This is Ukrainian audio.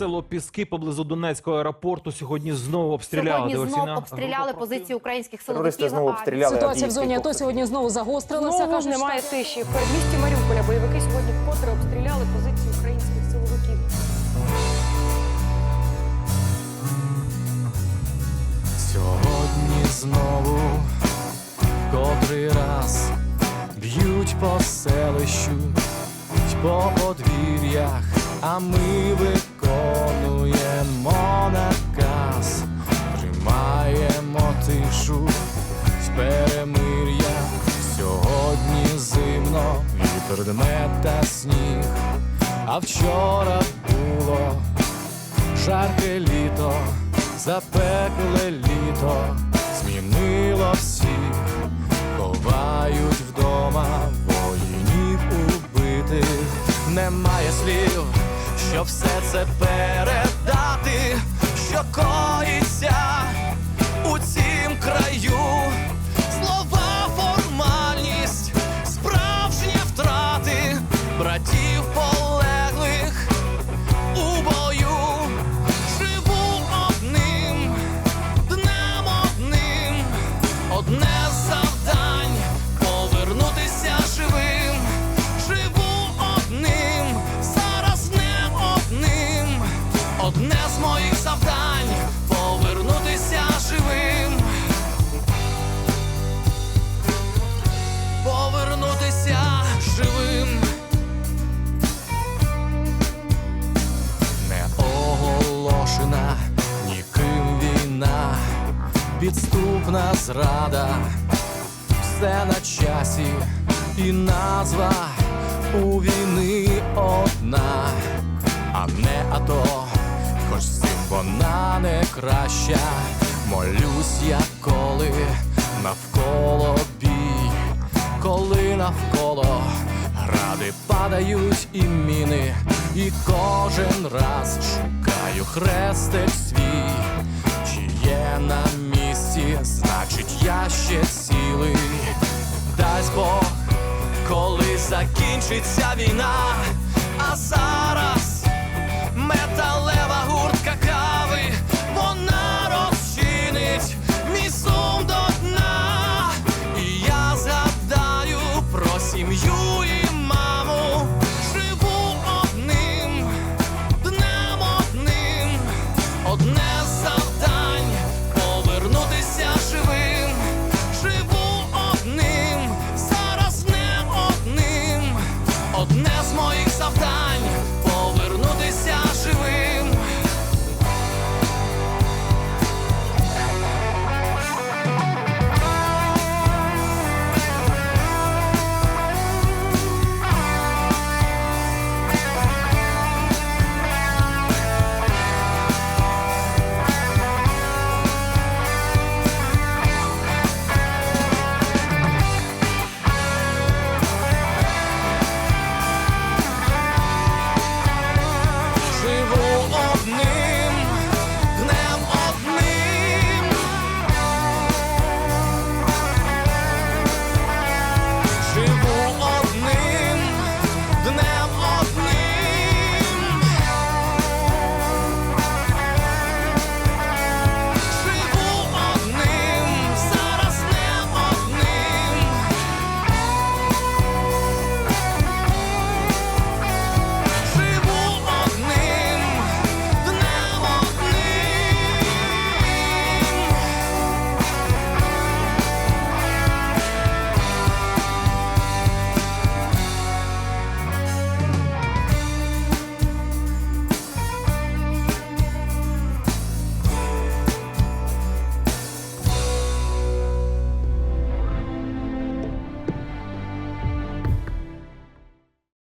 село Піски поблизу Донецького аеропорту сьогодні знову обстріляли. Сьогодні знов обстріляли позиції українських Терористи силовиків. знову обстріляли. Ситуація в зоні АТО сьогодні знову загострилася. Знову кажуть, немає що- тиші. В передмісті Маріуполя бойовики сьогодні вкотре обстріляли позиції українських силовиків. Сьогодні знову котрий раз б'ють по селищу, по подвір'ях, а ми виконуємо наказ, тримаємо тишу. Й перемир'я. Сьогодні зимно, вітер дме та сніг, а вчора було жарке літо, запекле літо, змінило всіх, ховають вдома воїнів убитих. Немає слів, щоб все це передати, що коїться у цім краю. Слова формальність, справжні втрати братів одне з моїх завдань повернутися живим. Повернутися живим. не оголошена ніким війна, підступна зрада, все на часі, і назва у війни одна, а не АТО, хоч з вона не краща. Молюсь я коли навколо бій, коли навколо гради падають і міни, і кожен раз шукаю хрестик свій, чи є на місці, значить я ще цілий. Дасть Бог, коли закінчиться війна,